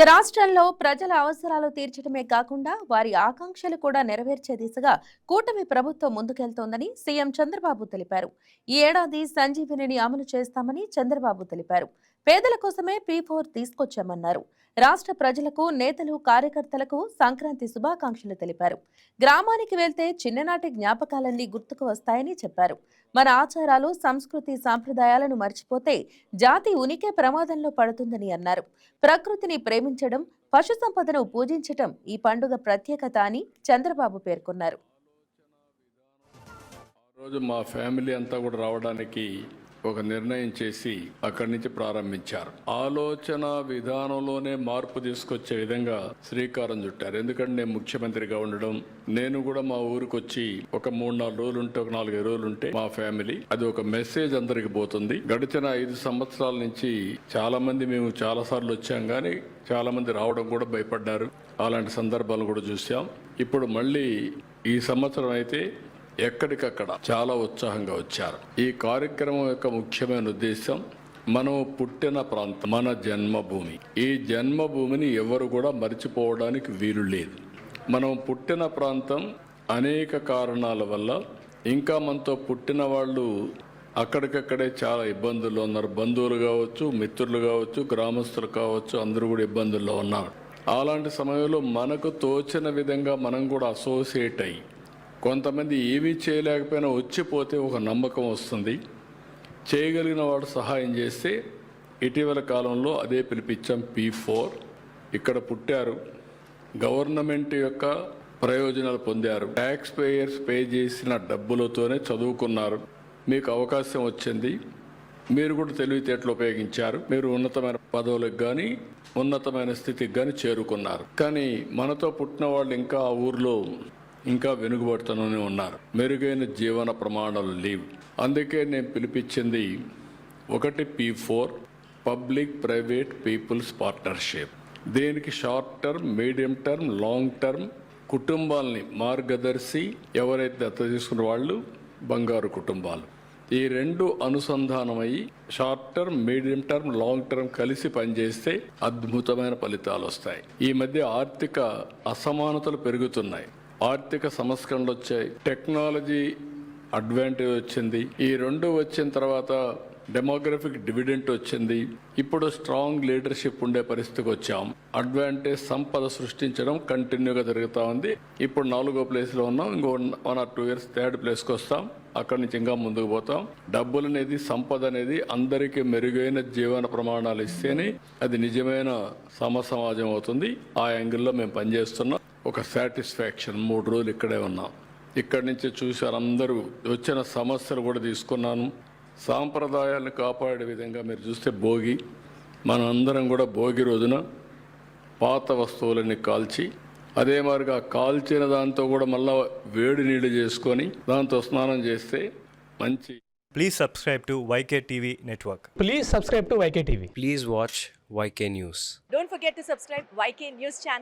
ఇక రాష్ట్రంలో ప్రజల అవసరాలు తీర్చడమే కాకుండా వారి ఆకాంక్షలు కూడా నెరవేర్చే దిశగా కూటమి ప్రభుత్వం ముందుకెళ్తోందని సీఎం చంద్రబాబు తెలిపారు. ఈ ఏడాది సంజీవినిని అమలు చేస్తామని చంద్రబాబు తెలిపారు. పేదల కోసమే పీ ఫోర్ తీసుకొచ్చామన్నారు. రాష్ట్ర ప్రజలకు నేతలు కార్యకర్తలకు సంక్రాంతి శుభాకాంక్షలు తెలిపారు. గ్రామానికి వెళ్తే చిన్ననాటి జ్ఞాపకాలన్నీ గుర్తుకు వస్తాయని చెప్పారు. మన ఆచారాలు సంస్కృతి సాంప్రదాయాలను మర్చిపోతే జాతి ఉనికే ప్రమాదంలో పడుతుందని అన్నారు. ప్రకృతిని ప్రేమించడం పశు సంపదను పూజించటం ఈ పండుగ ప్రత్యేకత అని చంద్రబాబు పేర్కొన్నారు. రోజు మా ఫ్యామిలీ అంతా కూడా రావడానికి ఒక నిర్ణయం చేసి అక్కడి నుంచి ప్రారంభించారు. ఆలోచన విధానంలోనే మార్పు తీసుకొచ్చే విధంగా శ్రీకారం చుట్టారు. ఎందుకంటే నేను ముఖ్యమంత్రిగా ఉండడం నేను కూడా మా ఊరికి వచ్చి ఒక మూడు నాలుగు రోజులు ఉంటే ఒక నాలుగైదు రోజులు ఉంటే మా ఫ్యామిలీ అది ఒక మెసేజ్ అందరికి పోతుంది. గడిచిన ఐదు సంవత్సరాల నుంచి చాలా మంది మేము చాలా సార్లు వచ్చాం కానీ చాలా మంది రావడం కూడా భయపడ్డారు. అలాంటి సందర్భాలు కూడా చూసాం. ఇప్పుడు మళ్ళీ ఈ సంవత్సరం అయితే ఎక్కడికక్కడ చాలా ఉత్సాహంగా వచ్చారు. ఈ కార్యక్రమం యొక్క ముఖ్యమైన ఉద్దేశం మనం పుట్టిన ప్రాంతం మన జన్మభూమి. ఈ జన్మభూమిని ఎవరు కూడా మర్చిపోవడానికి వీలు లేదు. మనం పుట్టిన ప్రాంతం అనేక కారణాల వల్ల ఇంకా మనతో పుట్టిన వాళ్ళు అక్కడికక్కడే చాలా ఇబ్బందుల్లో ఉన్నారు. బంధువులు కావచ్చు మిత్రులు కావచ్చు గ్రామస్తులు కావచ్చు అందరూ కూడా ఇబ్బందుల్లో ఉన్నారు. అలాంటి సమయంలో మనకు తోచిన విధంగా మనం కూడా అసోసియేట్ అయ్యి కొంతమంది ఏమీ చేయలేకపోయినా వచ్చిపోతే ఒక నమ్మకం వస్తుంది. చేయగలిగిన వాడు సహాయం చేస్తే ఇటీవల కాలంలో అదే పిలిపించాం పీ ఫోర్. ఇక్కడ పుట్టారు. గవర్నమెంట్ యొక్క ప్రయోజనాలు పొందారు. ట్యాక్స్ పేయర్స్ పే చేసిన డబ్బులతోనే చదువుకున్నారు. మీకు అవకాశం వచ్చింది. మీరు కూడా తెలివితేటలు ఉపయోగించారు. మీరు ఉన్నతమైన పదవులకు కానీ ఉన్నతమైన స్థితికి కానీ చేరుకున్నారు. కానీ మనతో పుట్టిన వాళ్ళు ఇంకా ఆ ఊర్లో ఇంకా వెనుకబడుతూనే ఉన్నారు. మెరుగైన జీవన ప్రమాణాలు లేవు. అందుకే నేను పిలిపించింది ఒకటి P four public private peoples partnership. దీనికి short term medium term long term కుటుంబాలని మార్గదర్శి ఎవరైతే దత్త తీసుకున్న వాళ్ళు బంగారు కుటుంబాలు. ఈ రెండు అనుసంధానమై short term medium term long term కలిసి పనిచేస్తే అద్భుతమైన ఫలితాలు వస్తాయి. ఈ మధ్య ఆర్థిక అసమానతలు పెరుగుతున్నాయి. ఆర్థిక సంస్కరణలు వచ్చాయి. టెక్నాలజీ అడ్వాంటేజ్ వచ్చింది. ఈ రెండు వచ్చిన తర్వాత డెమోగ్రఫిక్ డివిడెంట్ వచ్చింది. ఇప్పుడు స్ట్రాంగ్ లీడర్షిప్ ఉండే పరిస్థితికి వచ్చాం. అడ్వాంటేజ్ సంపద సృష్టించడం కంటిన్యూగా జరుగుతూ ఉంది. ఇప్పుడు నాలుగో ప్లేస్లో ఉన్నాం. ఇంకో one or two years third ప్లేస్కి వస్తాం. అక్కడి నుంచి ఇంకా ముందుకు పోతాం. డబ్బులు అనేది సంపద అనేది అందరికీ మెరుగైన జీవన ప్రమాణాలు ఇస్తేనే అది నిజమైన సమ సమాజం అవుతుంది. ఆ యాంగిల్లో మేము పనిచేస్తున్నాం. ఒక సాటిస్ఫాక్షన్ మూడు రోజులు ఇక్కడే ఉన్నాం ఇక్కడి నుంచి చూశారు అందరూ వచ్చిన సమస్యలు కూడా తీసుకున్నాను సాంప్రదాయాలను కాపాడే విధంగా మీరు చూస్తే భోగి మన అందరం కూడా భోగి రోజున పాత వస్తువులని కాల్చి అదే మాదిరిగా కాల్చిన దాంతో కూడా మళ్ళా వేడి నీళ్ళు చేసుకొని దాంతో స్నానం చేస్తే మంచి Please subscribe to YK TV Network. Please subscribe to YK TV. Please watch YK News. Don't forget to subscribe YK News channel